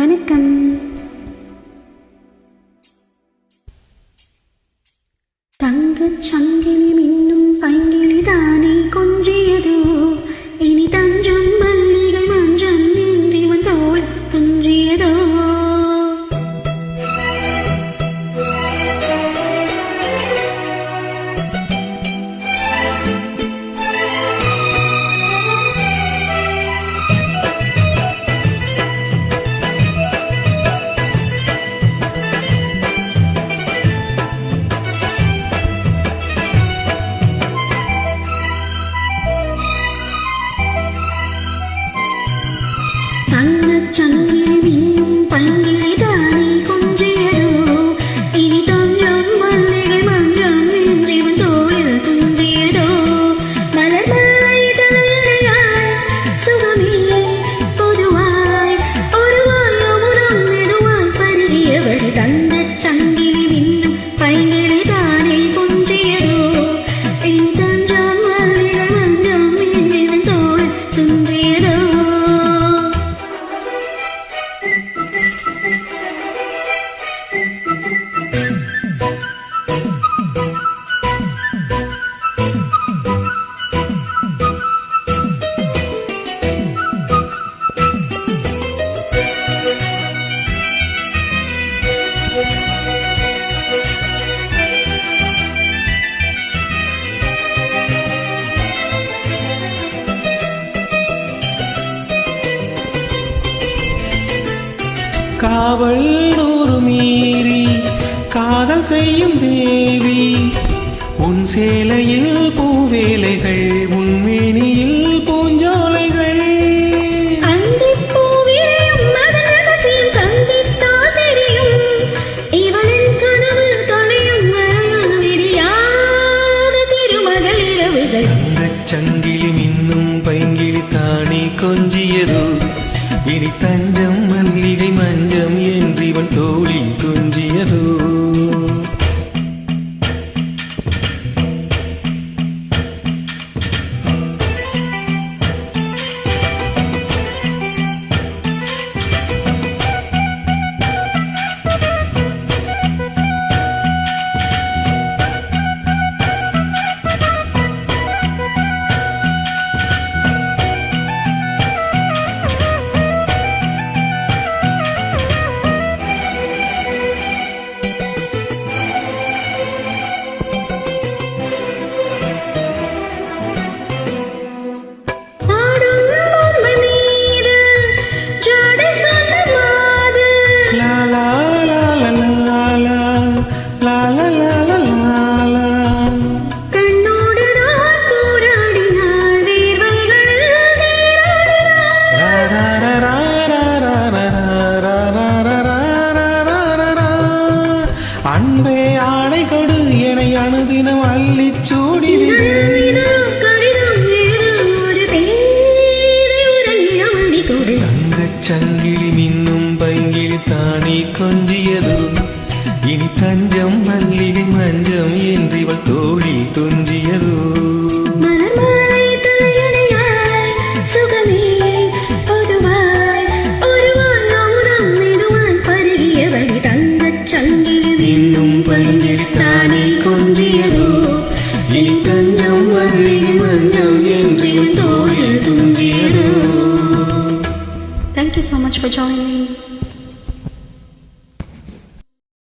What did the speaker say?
வணக்கம். தங்க சங்க 等 காவல் ஒரு மீறி காதல் செய்யும் தேவி. உன் சேலையில் பூவேலைகள் உன் மேனியில் பூஞ்சோலைகள். சங்கிலி மின்னும் பைங்கிலி தானே கொஞ்சியது. இனி தன் to அன்பே ஆணை கொடு என அணுதினம் அள்ளிச் சூடிவிடு சங்கிலி மின்னும் பங்கிலி தானே கொஞ்சியது. இனி தஞ்சம் மல்லிகை மஞ்சம் என்றிவள் தோழில் துஞ்சியதோ. Thank you so much for joining.